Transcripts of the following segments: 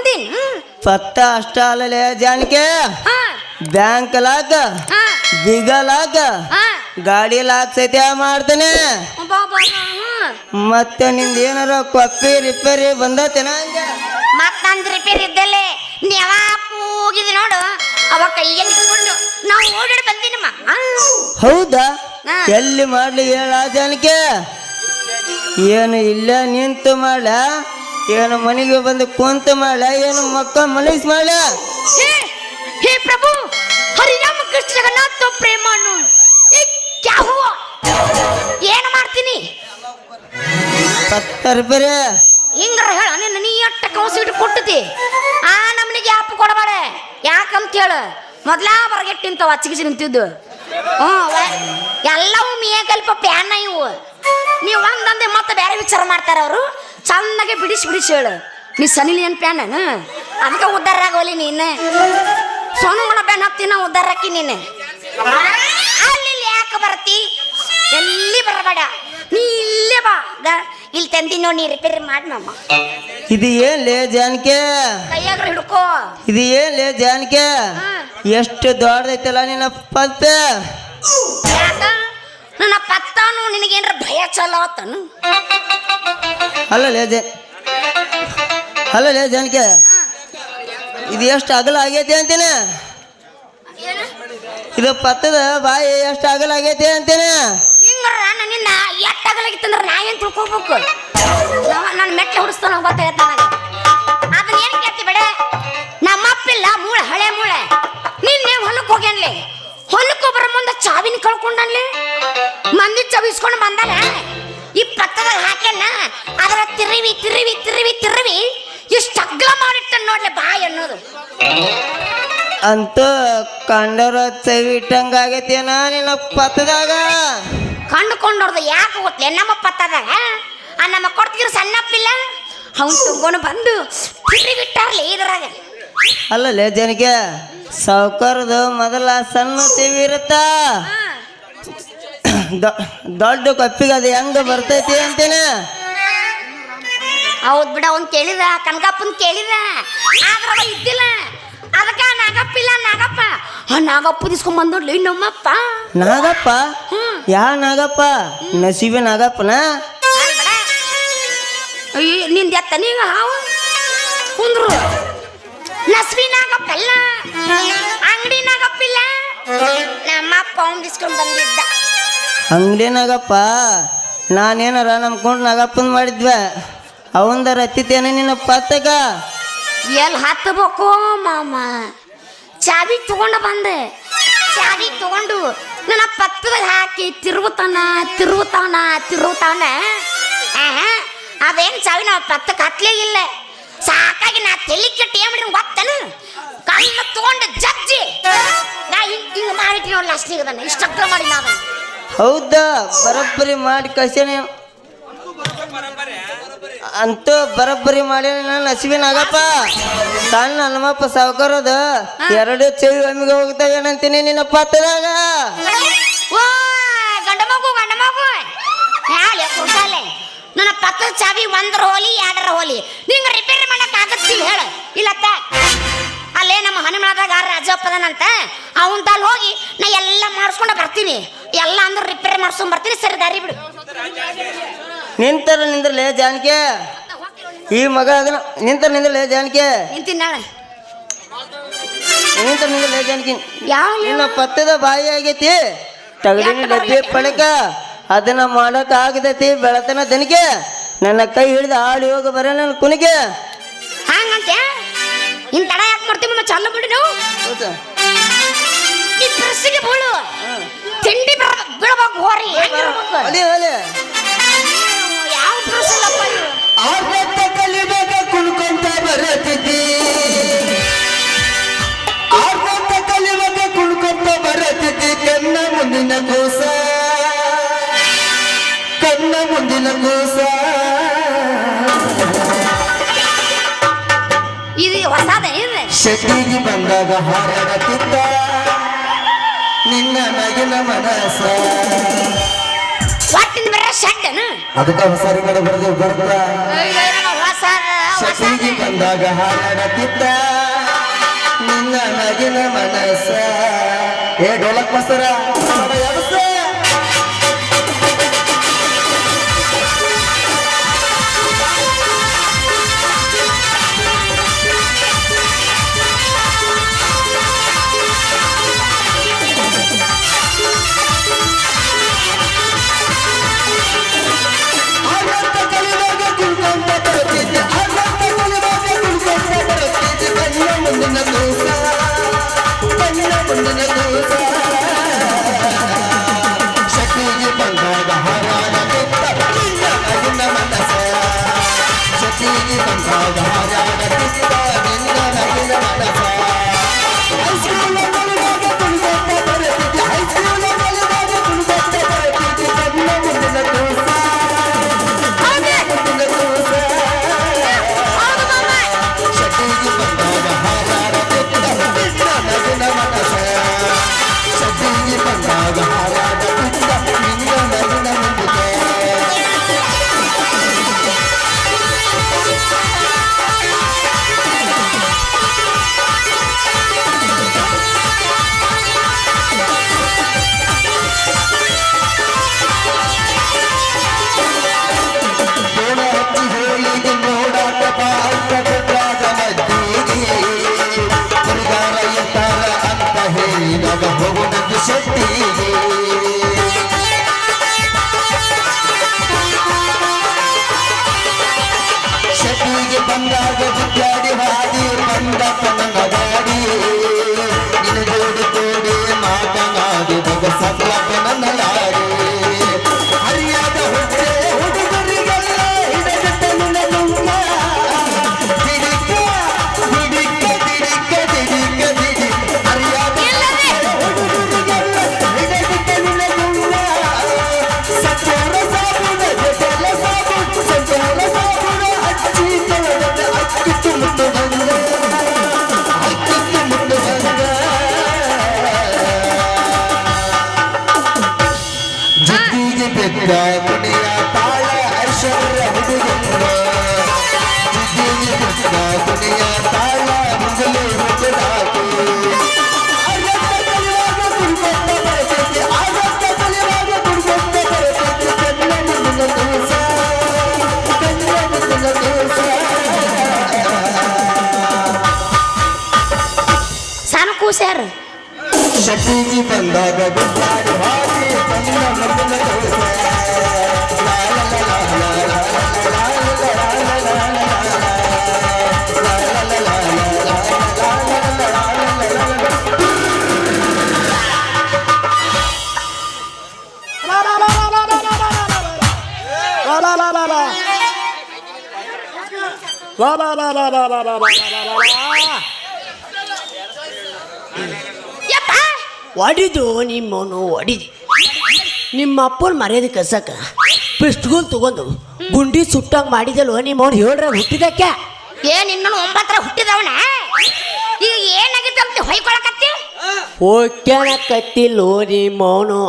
ಬಂದೀನಿ? ಪತ್ತ ಅಷ್ಟ ಅಲ್ಲಲೇ ಜಾನಕಿ ಬ್ಯಾಂಕ್ ಲಾಕ್. ಹಾ. ಬೀಗ ಲಾಕ್. ಗಾಡಿ ಲಾಕ್ ಸಹಿತ ಮಾಡ್ತೇನೆ. ಮತ್ತೆ ನಿಂದ ಏನಾರ ಕೊಪ್ಪಿ ರಿಪೇರಿ ಬಂದತೇನ ಮತ್ತಂದ್ ರಿಪೇರಿ ಇದ್ದಲ್ಲೇ ನೀವ ಕೂಗಿದ್ ನೋಡು. ಅವ ಕೈಯಲ್ಲಿ ಇಟ್ಕೊಂಡು ನಾವು ಓಡಾಡಿ ಬಂದಿನಮ್ಮ. ಹೌದಾ? ಎಲ್ಲಿ ಮಾಡ್ಲಿ ಹೇಳ ಜಾನಕಿ ಏನು ಇಲ್ಲ ನಿಂತು ಮಾಡ ಏನು ಮನೆಗೆ ಬಂದು ಕುಂತು ಮಾಡ ಏನು ಮಕ್ಕ ಮಲಗಿಸ್ ಮಾಡ? ಹೇ ಹೇ ಪ್ರಭು ಹರಿರಾಮ ಕೃಷ್ಣ ಜಗನ್ನಾಥ ಪ್ರೇಮನು ಏ, ಕ್ಯಾ ಹುವಾ? ಏನು ಮಾಡ್ತೀನಿ? ಪತ್ತ ರಿಪೇರಿ ಹಿಂಗ್ರ ಹೇಳ ನಿನ್ನ ನೀ ಅಟ್ಟ ಕೌಸಿಟ್ಟು ಕೊಟ್ಟತಿ? ಆ ನಮ್ಮನಿಗೆ ಯಾಪ್ ಕೊಡಬೇಡ. ಯಾಕಂತ ಹೇಳು? ಮೊದ್ಲಾ ಬರಗೆಟ್ಟು ನಿಂತಾವ ಅಚ್ಚಿಗಿಸಿ ನಿಂತಿದ್ದು. ಹ್ಞೂ ವ- ಎಲ್ಲವೂ ಮೇಕಲ್ಪ ಪ್ಯಾನ ಇವು. ನೀವು ಒಂದಂದೆ ಮತ್ತೆ ಬೇರೆ ವಿಚಾರ ಮಾಡ್ತಾರ ಅವರು? ಚಂದಾಗೆ ಬಿಡಿಸಿ ಬಿಡಿಸಿ ಹೇಳು. ನೀ ಸನಿಲಿಯನ್ ಪ್ಯಾನ್ ಅದಕ್ಕೆ ಉದ್ದಾರ ಆಗೋಲಿ ನೀನು. ಸೋನುಗುಣ ಪ್ಯಾನ್ ಹತ್ತಿನ ಉದ್ದಾರ ಹಾಕಿ ನೀನು. ಅಲ್ಲಿ ಯಾಕೆ ಬರ್ತಿ? ಎಲ್ಲಿ ಬರಬೇಡ. ನೀ ಇಲ್ಲೇ ಬಾ. ಇಲ್ಲಿ ತಂದಿನ ನೀ ರಿಪೇರಿ ಮಾಡಿ ನಮ್ಮ ಇದು ಏನ್ಲೇ ಜಾನ್ಕೆ? ಕೈಯಾಗ ಹಿಡ್ಕೋ. ಇದು ಏನ್ ಲೇ ಜಾನ್ಕೆ? ಎಷ್ಟು ದೊಡ್ಡದೈತಲ್ಲ ನಿನ್ನ ಪತ್ತ? ನನ್ನ ಪತ್ತಾನು ನಿನಗೇನ್ರ ಭಯ ಚಲೋ ಆತನು? ಅಲ್ಲಲೇ ಜ. ಅಲ್ಲಲೇ ಜಾನಕಿ. ಇದು ಎಷ್ಟು ಅಗಲ ಆಗೈತಿ ಅಂತೇನೆ? ಇದು ಪತ್ತದ ಬಾಯಿ ಎಷ್ಟು ಅಗಲ ಆಗೈತಿ ಅಂತೇನೆ? ನಿನ್ನ ಎಟ್ಟಾಗಲಾಗಿತ್ತಂದ್ರ ನಾ ಏನು ತಿಳ್ಕೊಬೇಕು? ನನ್ನ ಮೆಟ್ಲೆ ಹುಡಿಸ್ತಾನ ಗೊತ್ತಾಗತ್ತ ಅದನ್ನ ಏನು ಕೇಳ್ತಿ ಬೇಡ? ನಮ್ಮಪ್ಪಿಲ್ಲ ಮೂಳೆ ಹಳೆ ಮೂಳೆ. ನಿನ್ನೆ ಹೊಲಕ್ಕೆ ಹೋಗ್ಯಾನ್ಲೆ. ಹೊಲಕ್ಕೆ ಬರೋ ಮುಂದೆ ಚಾವಿನ ಕಳ್ಕೊಂಡನ್ಲಿ. ಮಂದಿ ಚಾವಿ ಬಂದಾನೆ ಬಂದಾನ. ಈ ಪಕ್ಕದಾಗ ಹಾಕ್ಯಾನ ಅದರ ತಿರುವಿ ತಿರುವಿ ತಿರುವಿ ತಿರುವಿ ಇಷ್ಟು ಅಗ್ಲ ಮಾಡಿಟ್ಟ ನೋಡ್ಲಿ ಬಾಯಿ ಅನ್ನೋದು. ಅಂತೂ ಕಂಡರ ಚವಿ ಇಟ್ಟಂಗ ಆಗೈತೇನ ನಿನ್ನ ಪತ್ತದಾಗ? ಕಂಡುಕೊಂಡೋರ್ದು ಯಾಕೆ ಗೊತ್ತಲೆ ನಮ್ಮ ಪತ್ತದಾಗ ಆ ನಮ್ಮ ಕೊಡ್ತಿದ್ರು ಸಣ್ಣಪ್ಪಿಲ್ಲ ಅವನ್ ತುಂಗೋನು ಬಂದು ತಿರುಗಿಟ್ಟಾರ್ಲಿ ಇದ್ರಾಗ. ಅಲ್ಲಲ್ಲೇ ಜನಕ್ಕೆ ಸಾವುಕಾರದ ಮೊದಲ ಸಣ್ಣ ಟಿವಿ ಇರುತ್ತ ದೊಡ್ಡ ಕಪ್ಪಿಗೆ ಅದು ಹೆಂಗ ಬರ್ತೈತಿ ಅಂತೇನೆ? ಹೌದ್ ಬಿಡ ಅವ್ನ್ ಕೇಳಿದ ಕನಕಪ್ಪನ್ ಕೇಳಿದ. ಆದ್ರ ಅವ ಇದ್ದಿಲ್ಲ. ಅದಕ್ಕ ನಾಗಪ್ಪಿಲ್ಲ ನಾಗಪ್ಪ. ಆ ನಾಗಪ್ಪ ಇಸ್ಕೊಂಡ್ ಬಂದ್ಲಿ ನಮ್ಮಪ್ಪ. ನಾಗಪ್ಪ? ಯಾ ನಾಗಪ್ಪ? ನಸೀಬೆ ನಾಗಪ್ಪನ? ಅಲ್ಲ್ನಿಂದ ಎತ್ತ ನೀಗ ಹಾವು? ಕುಂದ್ರು. ನಸ್ವಿ ನಾಗಪ್ಪಲ್ಲ ಅಂಗಡಿ ನಾಗಪ್ಪ ಇಲ್ಲ. ನಮ್ಮಪ್ಪ ಅವ್ನ್ ಇಸ್ಕೊಂಡ್ ಬಂದಿದ್ದ. ಅಂಗಡಿ ನಾಗಪ್ಪ, ನಾನೇನಾರ ನಂಬ್ಕೊಂಡು ನಾಗಪ್ಪನ ಮಾಡಿದ್ವೆ ಅವಂದ ರತ್ತಿತೇನೆ ನಿನ್ನ ಪತ್ತಗ? ಎಲ್ಲಿ ಹತ್ತಬೇಕು ಮಾಮ? ಚಾವಿ ತಗೊಂಡ ಬಂದೆ. ಚಾವಿ ತಗೊಂಡು ನನ್ನ ಪತ್ತದ ಹಾಕಿ ತಿರುಗುತ್ತಾನ ತಿರುಗುತ್ತಾನ ತಿರುಗುತ್ತಾನ. ಅದೇನು ಚಾವಿ ನಾವು ಪತ್ತಕ್ಕೆ ಹತ್ತಲೇ ಇಲ್ಲ. ಸಾಕಾಗಿ ನಾ ತಲೆ ಕೆಟ್ಟ ಏನ್ ಗೊತ್ತೇನು? ಕಣ್ಣು ತಗೊಂಡು ಜಜ್ಜಿ. ನಾ ಹಿಂಗೆ ಹಿಂಗೆ ಮಾಡಿಟ್ಟಿ ನೋಡಿ ಲಾಸ್ಟಿಗೆ ಇಷ್ಟ ಮಾಡಿ ನಾನು. ಹೌದಾ? ಬರೋಬ್ಬರಿ ಮಾಡಿ ಕಳ್ಸೇನೆ ಅಂತೂ ಬರೋಬ್ಬರಿ ಮಾಡಿ ನಾನು ಹಸಿವಿನ ಆಗಪ್ಪ. ಸಣ್ಣ ಹನುಮಪ್ಪ ಸಾವುಕಾರದ ಎರಡು ಚೆವಿ ಒಮ್ಮಿಗೆ ಹೋಗ್ತಾ ಏನಂತೀನಿ ನಿನ್ನ ಪಾತ್ರದಾಗ? ನನ್ನ ಪತ್ರ ಚಾವಿ ಒಂದರ ಹೋಲಿ ಎರಡರ ಹೋಲಿ ನಿಂಗೆ ರಿಪೇರಿ ಮಾಡಕ್ ಆಗತ್ತಿಲ್ಲ ಹೇಳ. ಇಲ್ಲತ್ತ ಅಲ್ಲೇ ನಮ್ಮ ಹನುಮನದಾಗ ರಾಜಪ್ಪದನಂತ ಅವನ ತಾಲ್ ಹೋಗಿ ನಾ ಎಲ್ಲ ಮಾಡಿಸ್ಕೊಂಡ ಬರ್ತೀನಿ. ಎಲ್ಲ ಅಂದ್ರೆ ರಿಪೇರಿ ಮಾಡ್ಸ್ಕೊಂಡ್ ಬರ್ತೀನಿ ಸರಿ ದಾರಿ ಬಿಡು. ನಿಂತರ ನಿಂದ್ರಲೇ ಜಾನಕಿ? ಈ ಮಗ ಅದನ್ನ ನಿಂತರ ನಿಂದ್ರಲೇ ಜಾನಕಿ? ನಿಂತೀನಿ ನಾಳೆ. ನಿಂತರ ನಿಂದ್ರಲೇ ಜಾನಕಿ? ಯಾವ ನಿನ್ನ ಪತ್ತದ ಬಾಯಿ ಆಗೈತಿ. ತಗಡಿನ ಡಬ್ಬಿ ಪಡಕ ಅದನ್ನ ಮಾಡಕ್ ಆಗತೈತಿ ಬೆಳತನ ದನಿಗೆ. ನನ್ನ ಕೈ ಹಿಡಿದು ಆಡಿ ಹೋಗಿ ಬರ ನನ್ನ ಕುನಿಗೆ ಹಂಗಂತೆ? ಇನ್ ತಡ ಯಾಕೆ ಮಾಡ್ತೀವಿ ಚಾಲು ಚಲ್ಲ ಬಿಡು ನಾವು. ಹೌದಾ? ಈ ಬೀಳು. ತಿಂಡಿ ಬರ- ಬೀಳ್ಬೇಕು ಹೋರಿ. ಅಲಿ ಅಲಿ ಯಾವ ಪ್ರೆಸ್ ಇಲ್ಲಪ್ಪ ಇವು ಆರ್ನತ್ತ ಕಲಿಬೇಕ ಕುಣ್ಕೊಂತ ಬರತಿದ್ದಿ ಆರ್ನತ್ತ ಕಲಿಬೇಕ ಕುಣ್ಕೊಂತ ಬರತಿದ್ದಿ ಕಣ್ಣ ಮುಂದಿನ ಕೋಸ. ಕಣ್ಣ ಮುಂದಿನ ಕೋಸ. ಇದು ಹೊಸದ ಶಕ್ತಿಗೆ ಬಂದಾಗ ಹಾರಾಡತಿದ್ದ. ನಿನ್ನ ನಗಿನ ಮನಸ ಒಟ್ಟಿನ ಬರ ಶೆಡ್ಡನು ಅದಕ್ಕ ಹೊಸ ರಿಗಡ ಬರ್ದು ಬರ್ತಾ. ಬಂದಾಗ ಹಾರಾಡತ್ತಿದ್ದ ನಿನ್ನ ನಗಿನ ಮನಸ್ಸ. ಏ ಡೋಲಕ್ ಮಸ್ತರ ಬಂದಾಗ ಗುದ್ದಾಡಿ ಹಾಕಿ ಕಣ್ಣ ಮುಂದಿನ ದಿವಸ ಲಾ ಲಾ ಲಾ ಲಾ ಲಾ ಲಾ ಲಾ ಲಾ ಲಾ ಲಾ ಲಾ ಲಾ ಲಾ ಲಾ ಲಾ ಯಪ್ಪ ಒಡಿದು ನಿಮ್ಮವನು ಒಡಿದು. ನಿಮ್ಮ ಅಪ್ಪನ ಮರ್ಯಾದೆ ಕಸಕ ಪಿಸ್ಟ್ಗೂಲ್ ತಗೊಂಡು ಗುಂಡಿ ಸುಟ್ಟಂಗೆ ಮಾಡಿದಲ್ವ ನಿಮ್ಮವನು ಹೇಳ್ರ ಹುಟ್ಟಿದಕ್ಕೆ? ಏನ್ ಇನ್ನೂ ಒಂಬತ್ತರ ಹುಟ್ಟಿದವನ? ಈಗ ಏನಾಗಿತ್ತು ಅಂತ ಹೊಯ್ಕೊಳಕತ್ತಿ? ಓಕ್ಯಾನ ಕತ್ತಿಲ್ಲೋ ನಿಮ್ಮವನು?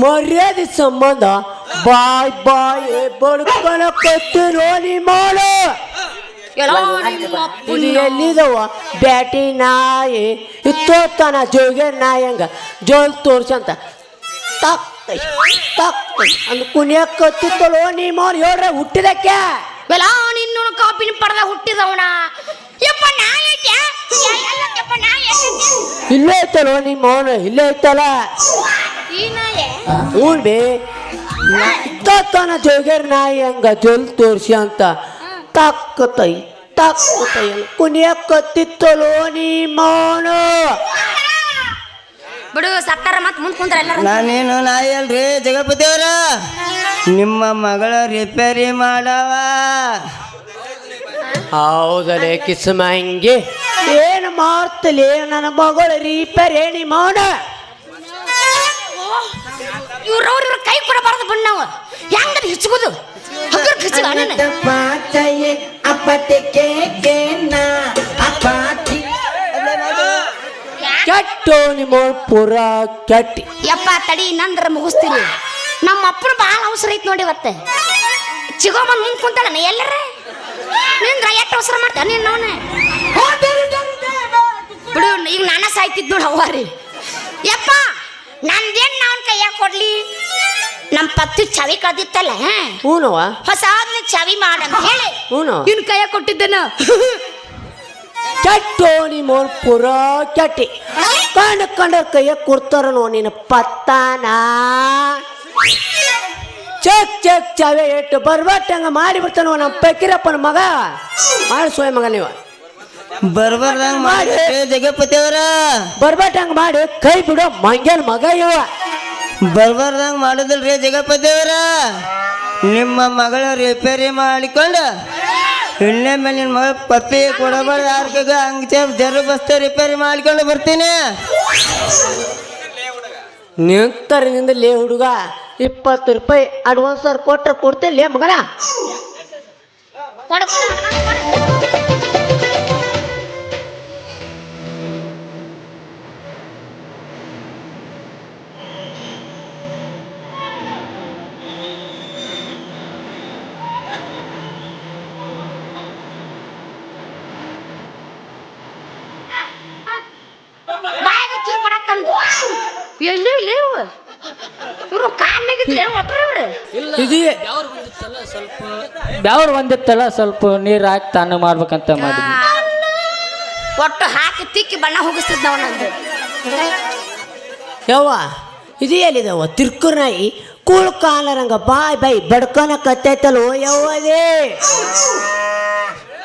ಮರ್ಯಾದೆ ಸಂಬಂಧ ಬಾಯ್ ಬಾಯ್ ಬಡ್ಕೊಳಕತ್ತಿರೋ ನಿಮ್ಮವನು? ಇದು ಎಲ್ಲಿದವ ಬ್ಯಾಟಿ ನಾಯಿ ಇತ್ತೋತನ ಜೋಗೆ ನಾಯಿ ಹಂಗ ಜೋಲ್ ತೋರ್ಸಂತ. ತಕ್ ತಕ್ ಅಂದ್ ಕುಣಿಯಕ್ ಕತ್ತಿತ್ತಲೋ ನಿಮ್ಮವ್ನು ಹೇಳ್ರ ಹುಟ್ಟಿದಕ್ಕೆ? ಬೆಲ ನಿನ್ನೂ ಕಾಪಿನ ಪಡೆದ ಹುಟ್ಟಿದವನ? ಯಪ್ಪ ನಾ ಇಲ್ಲೇ ಎಲ್ಲಕ್ಕಪ್ಪ ನಿಮ್ಮ ಐತಿ? ಇಲ್ಲೇ ಐತಲ್ಲ ಹ್ಞೂ ಬೇ. ಇತ್ತೋತನ ಜೋಗೇರ್ ನಾಯಿ ಹಂಗ ಜೋಲ್ ತೋರ್ಸಿ ಅಂತ. ತಕ್ಕತೈ ತಾಕತೈ ಕುಣಿಯಕ್ ಕತ್ತಿತ್ತಲೋ ನಿಮ್ಮವನು ಬಿಡು ಸತ್ತಾರ ಮತ್ ಮುಂದ್ ಕುಂದ್ರ ಎಲ್ಲಾರ. ನಾನೇನು ನಾಯಿ ಅಲ್ರಿ ಜಗಪತಿ ಅವರ ನಿಮ್ಮ ಮಗಳ ರಿಪೇರಿ ಮಾಡವ. ಹೌದಲೇ ಕಿಸ್ಮ ಹಿಂಗೆ. ಏನು ಮಾಡ್ತಲೇ ನನ್ನ ಮಗಳು ರಿಪೇರಿ ಏನಿ ಮಾಡ ಇವ್ರವ್ರ ಇವ್ರ ಕೈ ಕೊಡಬಾರ್ದು ಬಣ್ಣ ನಾವು. ಹೆಂಗದ ಹಿಚ್ಕೋದು ನನ್ನ Apataye, apateke, kena, apati. ಕೆಟ್ಟು ನಿಮ್ಮ ಪುರ ಕೆಟ್ಟಿ. ಯಪ್ಪ ತಡಿ ನಂದ್ರ ಮುಗಿಸ್ತೀನಿ. ನಮ್ಮ ಅಪ್ಪನ ಭಾಳ ಅವಸರ ಐತ್ ನೋಡಿ ಇವತ್ತೆ. ಚಿಗೋ ಬಂದು ಮುಂದೆ ಕುಂತಾಳ ಎಲ್ಲರ? ನಿಂದ್ರ ಎಷ್ಟು ಅವಸರ ಮಾಡ್ತಾನೆ ನೀನು ಅವನೇ ಬಿಡು ಈಗ ನಾನ ಸಾಯ್ತಿದ್ ಅವ್ವ ರೀ ಯಪ್ಪ ನಂದೇನ್ ನಾವನ್ ಕೈಯಾಗ ಕೊಡ್ಲಿ? ನಮ್ಮ ಪತ್ತು ಚವಿ ಕದಿತ್ತಲ್ಲ ಹೂನವ ಹೊಸ ಚವಿ ಮಾಡಂತ ಹೇಳಿ. ಹೂನು? ಇವ್ನ ಕೈಯಾಗ ಕೊಟ್ಟಿದ್ದೇನ ಕೆಟ್ಟೋ ನಿಮ್ಮೋನ್ ಪುರ ಕೆಟ್ಟಿ. ಕಂಡ ಕಂಡ ಕೈಯ ಕೊಡ್ತಾರ ನೋ ನಿನ್ನ ಪತ್ತಾನ. ಚೆಕ್ ಚೆಕ್ ಚಾವೆ ಇಟ್ಟು ಬರ್ಬಟ್ಟಂಗ ಮಾಡಿ ಬಿಡ್ತಾನೋ ನಮ್ಮ ಪಕ್ಕಿರಪ್ಪನ ಮಗ. ಮಾಡಿ ಸೋಯ ಮಗ ನೀವು. ಬರ್ಬಾರ್ದಂಗ್ ಮಾಡಿ ಜಗಪತಿ ಅವರ. ಬರ್ಬಟ್ಟಂಗ ಮಾಡಿ ಕೈ ಬಿಡೋ ಮಂಗ್ಯನ ಮಗ ಇವ. ಬರ್ಬಾರ್ದಂಗ್ ಮಾಡುದಿಲ್ರಿ ಜಗಪ್ಪ ದೇವರ ನಿಮ್ಮ ಮಗಳ ರಿಪೇರಿ ಮಾಡಿಕೊಂಡು ಇನ್ನೇ ಮೇಲೆ ನಿನ್ನ ಮಗಳ ಪಪ್ಪಿ ಕೊಡಬಾರ್ದು ಯಾರಿಗೆ ಹಂಗೆ ಜರು ಬಸ್ತ ರಿಪೇರಿ ಮಾಡಿಕೊಂಡು ಬರ್ತೀನಿ. ನಿಂತರಿಂದ ಲೇ ಹುಡುಗ ಇಪ್ಪತ್ತು ರೂಪಾಯಿ ಅಡ್ವಾನ್ಸ್ ಕೊಟ್ಟರೆ ಕೊಡ್ತೇನೆ ಲೇ ಮಗನ ಎಲ್ಲಿ ಇವು ಇವ್ರು ಕಾಲ್ನಾಗಿದ್ರೆ ಒಬ್ರವ್ರು ಸ್ವಲ್ಪ ಬ್ಯಾವ್ರು ಬಂದಿತ್ತಲ್ಲ ಸ್ವಲ್ಪ ನೀರು ಹಾಕಿ ತಾನು ಮಾಡ್ಬೇಕಂತ ಮಾಡಿದ್ವಿ. ಒಟ್ಟು ಹಾಕಿ ತಿಕ್ಕಿ ಬಣ್ಣ ಹೋಗಿಸ್ತಿದ್ದ ಯವ್ವ ಇದು ಎಲ್ಲಿದವ ತಿರ್ಕುರ್ ನಾಯಿ ಕೂಳ್ ಕಾಲರಂಗ ಬಾಯ್ ಬಾಯ್ ಕತ್ತೈತಲ್ಲ ಕತ್ತೈತಲ್ಲೋ ಯವ್ವದೇ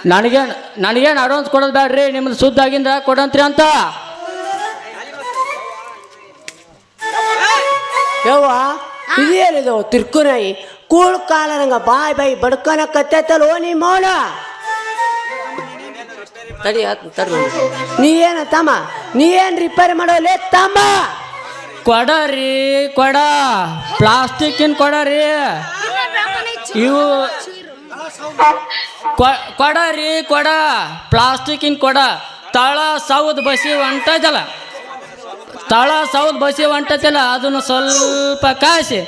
ನನಗೇನು ನನಗೇನು ಅಡ್ವಾನ್ಸ್ ಕೊಡೋದು ಬೇಡ್ರಿ ನಿಮ್ದು ಸುದ್ದಾಗಿಂದ ಕೊಡಂತ್ರಿ ಅಂತ. ಯವ್ವ ಇದು ಎಲ್ಲಿದವ ಕೂಳ್ ಕಾಲ ಕಾಲರಂಗ ಬಾಯ್ ಬಾಯ್ ಬಡ್ಕನ ಕತ್ತೈತಲ್ಲೋ ನೀ ಮೌನ? ತಡಿ ತಡಿ ನೀ ಏನ ತಮ್ಮ? ನೀ ಏನ್ ರಿಪೇರಿ ಮಾಡೋಲೆ ತಮ್ಮ? ಕೊಡ ರೀ, ಕೊಡ. ಪ್ಲಾಸ್ಟಿಕ್ಕಿನ ಕೊಡ ರೀ. ಇವು ಕೊಡರಿ ಕೊಡ. ಪ್ಲಾಸ್ಟಿಕ್ಕಿನ ಕೊಡ. ತಳ ಸೌದ್ ಬಸಿ ಹೊಂಟದಲ್ಲ. ತಳ ಸೌದ್ ಬಸಿ ಹೊಂಟತಿಲ್ಲ ಅದನ್ನು ಸ್ವಲ್ಪ ಕಾಯಿಸಿ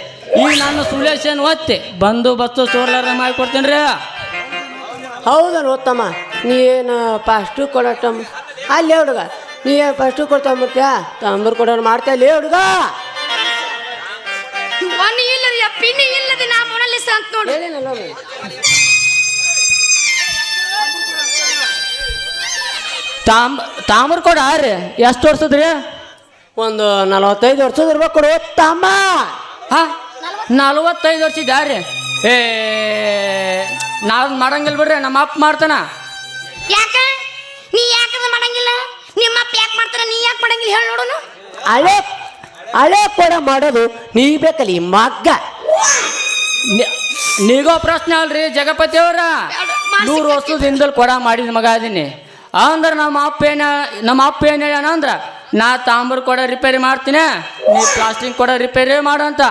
ಈಗ ನಾನು ಸುಲೇಶನ್ ಒತ್ತೆ ಬಂದು ಬಸ್ತು ಸೋಲಾರ ಮಾಡಿಕೊಡ್ತೀನಿ ರೀ. ಹೌದಲ್ಲ ಉತ್ತಮ ನೀ ಏನು ಫಸ್ಟು ಕೊಡೋಟಮ್ಮ ಅಲ್ಲೇ ಹುಡುಗ ನೀ ಏನು ಫಸ್ಟು ಕೊಡ್ತಂಬತ್ಯಾ ತಂಬರ್ ಕೊಡೋರು ಮಾಡ್ತಾ ಇಲ್ಲೇ ಹುಡುಗ. ತಾಮ್ ಇಲ್ಲದ ಪಿನಿ ಇಲ್ಲದೆ ನಾ ಮೊನಲಿಸ ಅಂತ ನೋಡು. ತಾಂಬ ತಾಮ್ರ ಕೊಡ ರೀ. ಎಷ್ಟು ವರ್ಷದ್ರಿ? ಒಂದು ನಲವತ್ತೈದು ವರ್ಷದ ಇರ್ಬೇಕು ಕೊಡು ತಮ್ಮ! ಹಾ? ನಲವತ್ತೈದು ವರ್ಷ ಇದ್ದಾರಿ ಏ ನಾವು ಮಾಡಂಗಿಲ್ಲ ಬಿಡ್ರಿ ನಮ್ಮ ಅಪ್ಪ ಮಾಡ್ತಾನ. ಯಾಕ? ನೀ ಯಾಕದ ಮಾಡಂಗಿಲ್ಲ? ನಿಮ್ಮ ಅಪ್ಪ ಯಾಕೆ ಮಾಡ್ತಾರ ನೀ ಯಾಕೆ ಮಾಡಂಗಿಲ್ಲ? ಹೇಳಿ ನೋಡೋನು. ಹಳೆ ಹಳೆ ಕೊಡ ಮಾಡೋದು ನೀ ಬೇಕಲ್ಲಿ ಮಗ್ಗ. ನಿ- ನೀಗೋ ಪ್ರಶ್ನೆ ಅಲ್ರಿ ಜಗಪತಿ ಅವರ. ನೂರು ವರ್ಷದ ಹಿಂದಲ್ ಕೊಡ ಮಾಡಿದ ಮಗ ಅದೀನಿ. ಅಂದ್ರೆ ನಮ್ಮ ಅಪ್ಪ ಏನ ನಮ್ಮ ಅಪ್ಪ ಏನು ಹೇಳ್ಯಾನ ಅಂದ್ರ ನಾ ತಾಂಬ್ರ ಕೊಡ ರಿಪೇರಿ ಮಾಡ್ತೀನಿ ನೀ ಪ್ಲಾಸ್ಟಿಕ್ ಕೊಡ ರಿಪೇರಿ ಮಾಡು ಅಂತ.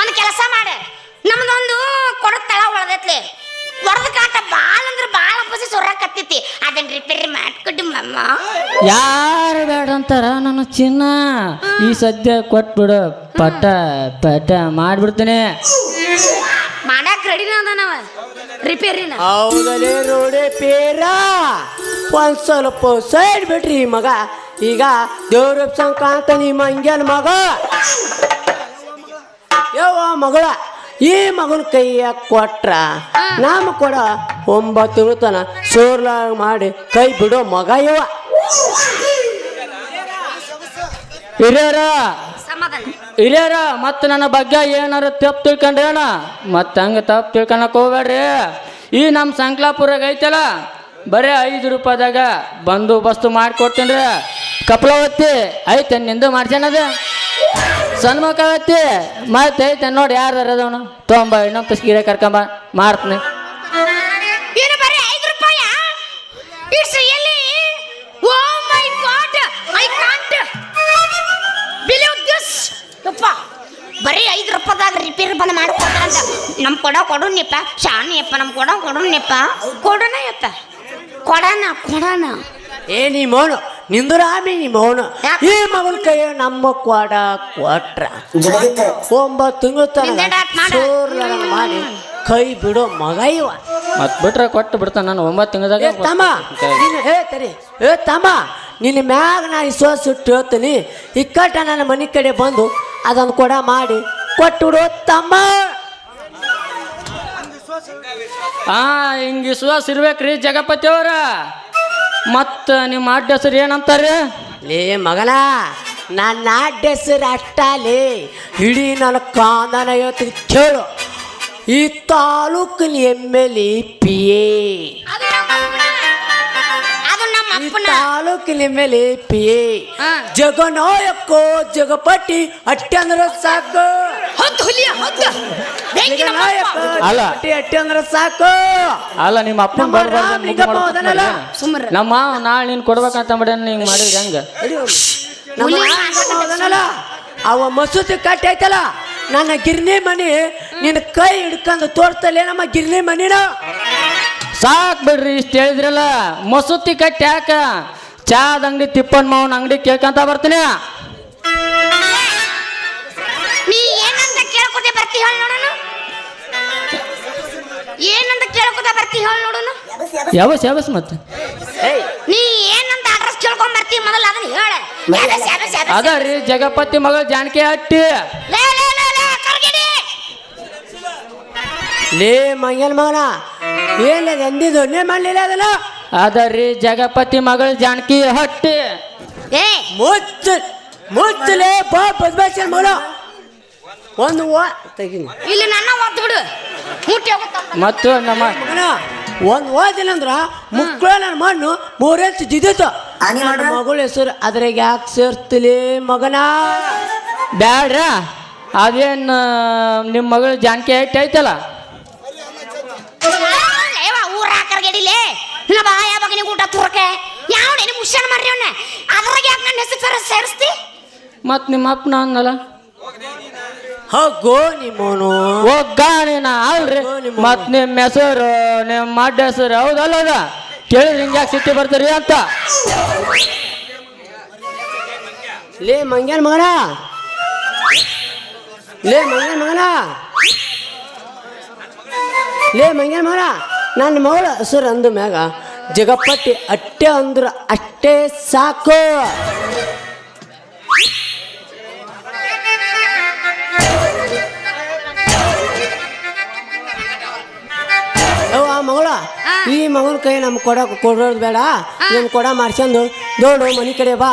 ಒಂದು ಕೆಲಸ ಮಾಡ. ನಮ್ದೊಂದು ಕೊಡದ ತಳ ಒಳದೈತ್ಲಿ. ಹೊಡೆದ ಕಾಟ ಬಾಳ ಅಂದ್ರೆ ಬಾಳ ಬಸಿ ಸೊರಕತ್ತೈತಿ ಅದನ್ನ ರಿಪೇರಿ ಮಾಡ್ಕೊಡಿ ಮಮ್ಮ ಯಾರು ಬೇಡ ಅಂತಾರ ನನ್ನ ಚಿನ್ನ? ಈ ಸದ್ಯ ಕೊಟ್ಬಿಡು. ಪಟ ಪಟ ಮಾಡ್ಬಿಡ್ತೀನಿ. ಮಾಡಾಕ ರೆಡಿನ ಅದ ನಾವ ರಿಪೇರಿನ ಹೌದಲೇ ರೋಡೆ ಪೇರ. ಒಂದ್ ಸ್ವಲ್ಪ ಸೈಡ್ ಬಿಟ್ರಿ ಈ ಮಗ. ಈಗ ದೇವ್ರ ಸಂಕಾಂತ ನೀ ಮಂಗ್ಯನ ಮಗ. ಯವ್ವ ಮಗಳ ಈ ಮಗನ ಕೈಯ ಕೊಟ್ರ ನಾಮ ಕೊಡ ಒಂಬತ್ತು ತನ ಸೋರ್ಲ ಮಾಡಿ ಕೈ ಬಿಡೋ ಮಗ ಇವ ಹಿರಿಯರ. ಸಮಾಧಾನ. ಹಿರಿಯರ, ಮತ್ತೆ ನನ್ನ ಬಗ್ಗೆ ಏನಾರು ತಪ್ಪು ತಿಳ್ಕೊಂಡ್ರೇನ? ಮತ್ತೆ ಹಂಗೆ ತಪ್ಪು ತಿಳ್ಕೊಳಕ್ ಹೋಗ್ಬೇಡ್ರಿ. ಈ ನಮ್ಮ ಸಂಕ್ಲಾಪುರಾಗ ಐತಲ್ಲ, ಬರೀ ಐದು ರೂಪಾಯಿದಾಗ ಬಂದೋಬಸ್ತು ರೀ ಕಪಲವತ್ತಿ, ಐತೆ ನಿಂದು ಮಾಡ್ಸ್ಯಾನದ ಸಣ್ಮಕ್ಕ ಮತ್ತೆ ಐತೆ ನೋಡಿ ಯಾರು ಅದವನು. ತೊಂಬ ಇನ್ನೊಂದು ತಸ್ಗಿರೆ ಕರ್ಕೊಂಬ, ಮಾಡ್ತೀನಿ. ರಿಪೇರಿ ಬಂದು ಅಂತ ನಮ್ ಕೊಡ ಕೊಡು ನಿಪ್ಪ ಶಾನಿ ಯಪ್ಪ ನಮ್ ಕೊಡ ಕೊಡು ನಿಪ್ಪ ಕೊಡೋಣ ಯಪ್ಪ. ಕೊಡೋಣ ಕೊಡೋಣ. ಏ ನೀ ಮೌನು ನಿಂದುರಾಮಿ ನೀ ಮೋನು. ಈ ಮಗನ ಕೈಯ ನಮ್ಮ ಕೊಡ ಕೊಟ್ರ. ಒಂಬತ್ತು ತಿಂಗಳು ತನ ಮಾಡು. ಮಾಡಿ ಕೈ ಬಿಡೋ ಮಗ ಇವ. ಮತ್ ಬಿಟ್ರೆ ಕೊಟ್ಟು ಬಿಡ್ತಾನ ನಾನು ಒಂಬತ್ತು ತಿಂಗಳದಾಗ ತಮ್ಮ ನೀನು ಏ ತರಿ ಏ ತಮ್ಮ ನಿನ್ನ ಮ್ಯಾಗ ನಾ ವಿಶ್ವಾಸ ಇಟ್ಟು ಹೇಳ್ತೀನಿ. ಇಕ್ಕಟ್ಟ ನನ್ನ ಮನೆ ಕಡೆ ಬಂದು ಅದನ್ನು ಕೊಡ ಮಾಡಿ. ಕೊಟ್ಟು ಬಿಡು ತಮ್ಮ. ಹಾ ಹಿಂಗ ವಿಶ್ವಾಸ ಇರ್ಬೇಕ್ರಿ ಜಗಪತಿ ಅವರ. ಮತ್ತ ನಿಮ್ಮ ಅಡ್ಡ ಹೆಸರು ಏನಂತಾರೆ? ಲೇ ಮಗನ ನನ್ನ ಹೆಸರು ಅಷ್ಟಲೇ ಇಡೀ ನನ್ನ ಕಾಂದನ ಕೇಳು. ಈ ತಾಲೂಕಿನ M L A P A. ಅದು ನಮ್ಮ ಅಪ್ಪನ. ತಾಲೂಕಿನ ಎಂ ಪಿ ಎ ಹಾ. ಜಗನಾಯಕೋ ಜಗಪಟ್ಟಿ ಅಟ್ಟಿ ಅಂದ್ರ ಸಾಕು ಹೊತ್ತು ಹುಲಿಯ ಅಲ್ಲ. ಅಟ್ಟಿ ಅಂದ್ರೆ ಸಾಕು ಅಲ್ಲ ನಿಮ್ಮ ಅಪ್ಪನ ನಮ್ಮ ರಾಮ ನಿಂಗಪ್ಪ ಹೋದನಲ್ಲ? ಸುಮ್ರ. ನಮ್ಮ ಮಾವ ನಾಳೆ ನೀನು ಕೊಡ್ಬೇಕಂತ ಮಾಡಿ ಹಿಂಗೆ ಮಾಡಿದ್ರೆ ಹೆಂಗ ನಮ್ಮ ಹುಲಿ ರಾಮ ಹೋದನಲ್ಲ, ಅವ ಮಸೂತಿ ಕಟ್ಟಿ ಐತಲ್ಲ ನನ್ನ ಗಿರ್ನಿ ಮನಿ ನಿನ್ನ ಕೈ ಹಿಡ್ಕೊಂಡು ತೋರ್ತಲ್ಲೇ ನಮ್ಮ ಗಿರ್ನಿ ಮನಿನ ಸಾಕ್ ಬಿಡ್ರಿ ಇಷ್ಟ ಹೇಳಿದ್ರಲ್ಲ. ಮಸೂತಿ ಕಟ್ಟಿ ಯಾಕ ಚಾದ ಅಂಗಡಿ ತಿಪ್ಪನ್ ಮಾವನ ಅಂಗಡಿ ಕೇಳ್ಕಂತ ಬರ್ತೀನಿ. ನೀ ಏನಂತ ಕೇಳ್ಕೊತೆ ಬರ್ತಿ ಹೇಳಿ ನೋಡೋಣ. ಏನಂತ ಕೇಳ್ಕೊತ ಬರ್ತಿ ಹೇಳಿ ನೋಡೋಣ. ಯಾವಸ್ ಯಾವಸ್ ಮತ್ತೆ? ನೀ ಏನಂತ ಅಡ್ರೆಸ್ ಕೇಳ್ಕೊಂಡ್ ಬರ್ತಿ ಮೊದಲು ಅದನ್ನ ಹೇಳ. ಅದ ರೀ ಜಗಪತಿ ಮಗಳ ಜಾನಕಿ ಹಟ್ಟಿ. ಲೇ, ಲೇ, ಲೇ, ಲೇ, ಲೇ ಮಂಗನ ಮಗನ ಏನ್ ಎಂದಿದ್ದು ನೇ ಮಾಡಲಿಲ್ಲ ಅದನ್ನ? ಅದ ರೀ ಜಗಪತಿ ಮಗಳ ಜಾನಕಿ ಹಟ್ಟಿ. ಏ! ಮುಚ್ಚ ಮುಚ್ಚಲೇ ಬಾ ಬದ್ಮಾಶನ್ ಮಗನ. ಒಂದು ವಾ ತೆಗೀನಿ. ಇಲ್ಲಿ ನನ್ನ ಒತ್ತು ಬಿಡು. ಮುಟ್ಟಿ ಹೋಗುತ್ತ ಮತ್ತು ನಮ್ಮ ಒಂದು ಓದಿಲ್ಲಂದ್ರ ಮುಕ್ಕಳ ನನ್ನ ಮಣ್ಣು ಮೂರೆಂಚು ಜಿದ್ದಿತ್ತು. ನನ್ನ ಮಗಳ ಹೆಸರು ಅದ್ರಾಗ ಯಾಕೆ ಸೇರ್ತಿಲಿ ಮಗನ? ಬ್ಯಾಡ್ರ ಅದೇನು ನಿಮ್ಮ ಮಗಳು ಜಾನಕಿ ಹೆಟ್ಟೈತಲ್ಲ ಐತಲ್ಲ? ನಿನ್ನ ಬಾಯ ಬಗನಿ ಊಟ ತುರಕೆ ಯಾವ ನೀನು ಮುಷಣ ಮಾಡ್ರಿ ಅವನ್ನ ಅದ್ರಾಗ ಯಾಕೆ ನನ್ನ ಹೆಸರು ಸೇರಿಸ್ತಿ ಮತ್ ನಿಮ್ಮ ಅಪ್ಪನ ಅನ್ನಲ್ಲ ಹೋಗೋ ನಿಮ್ಮನು ಒಗ್ಗಾಣಿನ ಅಲ್ರಿ. ಮತ್ ನಿಮ್ಮ ಹೆಸರು ನಿಮ್ಮ ಅಡ್ಡ ಹೆಸರು ಹೌದಲ್ಲ ಅದ? ಕೇಳಿದ್ರೆ ಹಿಂಗೆ ಯಾಕೆ ಸಿಟ್ಟಿ ಬರ್ತೀರಿ ಅಂತ. ಲೇ ಮಂಗ್ಯಾನ ಮಗನ? ಲೇ ಮಂಗ್ಯಾನ ಮಗನ? ಲೇ ಮಂಗ್ಯಾನ ಮಗನ? ನನ್ನ ಮಗಳ ಹೆಸರು ಅಂದ ಮ್ಯಾಗ ಜಗಪ್ಪಟ್ಟಿ ಅಟ್ಟೆ ಅಂದ್ರೆ ಅಷ್ಟೇ ಸಾಕು. ಮಗಳ ಈ ಮಗನ ಕೈ ನಮ್ಗೆ ಕೊಡ ಕೊಡೋದು ಬೇಡ. ನಿಮ್ ಕೊಡ ಮಾಡ್ಸ್ಕೊಂಡು ದೋಡು ಮನೆ ಕಡೆ ಬಾ.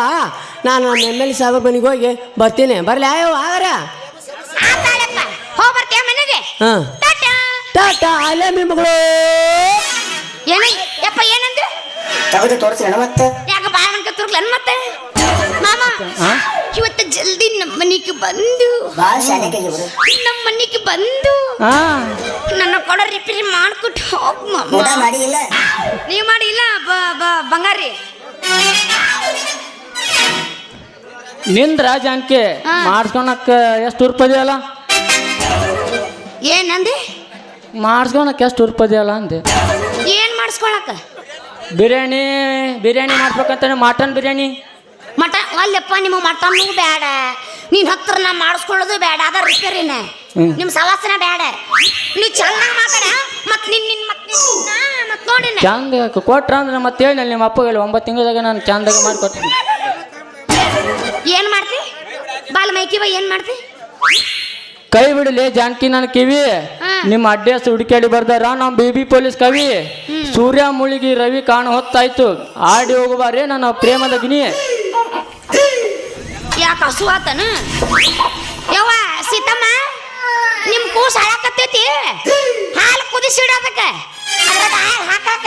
ನಾನು ನಮ್ಮ ಎಂ ಎಲ್ ಎ ಸಾಹೇಬ್ರ ಮನೆಗೆ ಹೋಗಿ ಬರ್ತೀನಿ. ಬರ್ಲಿ ಆಯೋ ಆಗರ ಹಾಂ. ಟಾಟಾ ಅಲೆಮಿ ಮಗಳು. ಏನ ಯಪ್ಪ ಏನಂದು? ತೆಗೆದು ತೋರಿಸಿ ಮತ್ತೆ. ಯಾಕ ಬಾಯ ಮನ್ಕ ತುರ್ಕ್ಲನ್ ಮತ್ತೆ? ಮಾಮ ಇವತ್ತು ಜಲ್ದಿ ನಮ್ಮ ಮನೆಗೆ ಬಂದು. ಭಾಳ ಶಾಲೆಗೆ ಇವರು ನಮ್ಮ ಮನೆಗೆ ಬಂದು. ಹಾ ನನ್ನ ಕೊಡ ರಿಪೇರಿ ಮಾಡ್ಕೊಟ್ಟು ಹೋಗ್ ಮಾಮ. ಊಟ ಮಾಡಿ ಇಲ್ಲ ನೀವು ಮಾಡಿ ಇಲ್ಲ ಬ- ಬ- ಬಂಗಾರಿ? ನಿಂದ್ರ ಜಾನಕಿ ಹಾ. ಮಾಡಿಸ್ಕೊಳಕ್ಕ ಎಷ್ಟು ರೂಪಾಯಿ ಅಲ್ಲ ಏನಂದೆ? ಮಾಡಿಸ್ಕೊಳಕ್ಕೆ ಎಷ್ಟು ಉರ್ಪದಿಯಲ್ಲ ಅಂದೆ. ಏನು ಮಾಡಿಸ್ಕೊಳಕ? ಬಿರಿಯಾನಿ ಬಿರಿಯಾನಿ ಮಾಡ್ಬೇಕಂತಾನೆ ಮಟನ್ ಬಿರಿಯಾನಿ. ಮಟನ್ ಅಲ್ಲಪ್ಪ ನಿಮ್ಮ ಮಟನ್ನು ಬೇಡ ನೀನು ಹತ್ರ ನಾ ಮಾಡಿಸ್ಕೊಳ್ಳೋದು ಬೇಡ ಅದ ರಿಪೇರಿನ ನಿಮ್ಮ ನಿಮ್ ಸವಾಸನ ಬೇಡ ನೀ ಚೆನ್ನಾಗಿ ಮಾತಾಡ ಮತ್ತೆ ನಿನ್ನ ನಿನ್ನ ಮತ್ ನಿನ್ನ ಮತ್ತೆ ನೋಡಿ ಚಂದ ಕೊಟ್ರ ಅಂದ್ರೆ ಮತ್ತೆ ಹೇಳಿ ನಿಮ್ಮ ಅಪ್ಪಗೆ ಒಂಬತ್ತು ತಿಂಗಳದಾಗ ನಾನು ಚಂದಾಗ ಮಾಡಿಕೊಡ್ತೀನಿ ಏನು ಮಾಡ್ತಿ? ಬಾಲ್ ಮೈಕಿ ಬಾಯ್ ಏನು ಮಾಡ್ತಿ? ಕೈ ಬಿಡಲಿ ಜಾನಕಿ ನನ್ನ ಕಿವಿ. ನಿಮ್ಮ ಅಡ್ರೆಸ್ ಹುಡುಕಾಡಿ ಬರ್ದಾರ ನಮ್ಮ ಬಿ ಬಿ ಪೊಲೀಸ್ ಕವಿ. ಸೂರ್ಯ ಮುಳುಗಿ ರವಿ ಕಾಣ ಹೊತ್ತಾಯ್ತು. ಆಡಿ ಹೋಗುವಾರೆ ನನ್ನ ಪ್ರೇಮದ ಗಿನಿ. ಯಾಕೆ ಹಸು ಯವ್ವ ಸೀತಮ್ಮ ನಿಮ್ ಕೂಸ ಹಾಳಾಕತ್ತೈತಿ. ಹಾಲು ಕುದಿಸಿಡೋದಕ್ಕೆ ಅದ್ರಾಗ ಹಾಲು ಹಾಕಾಕ.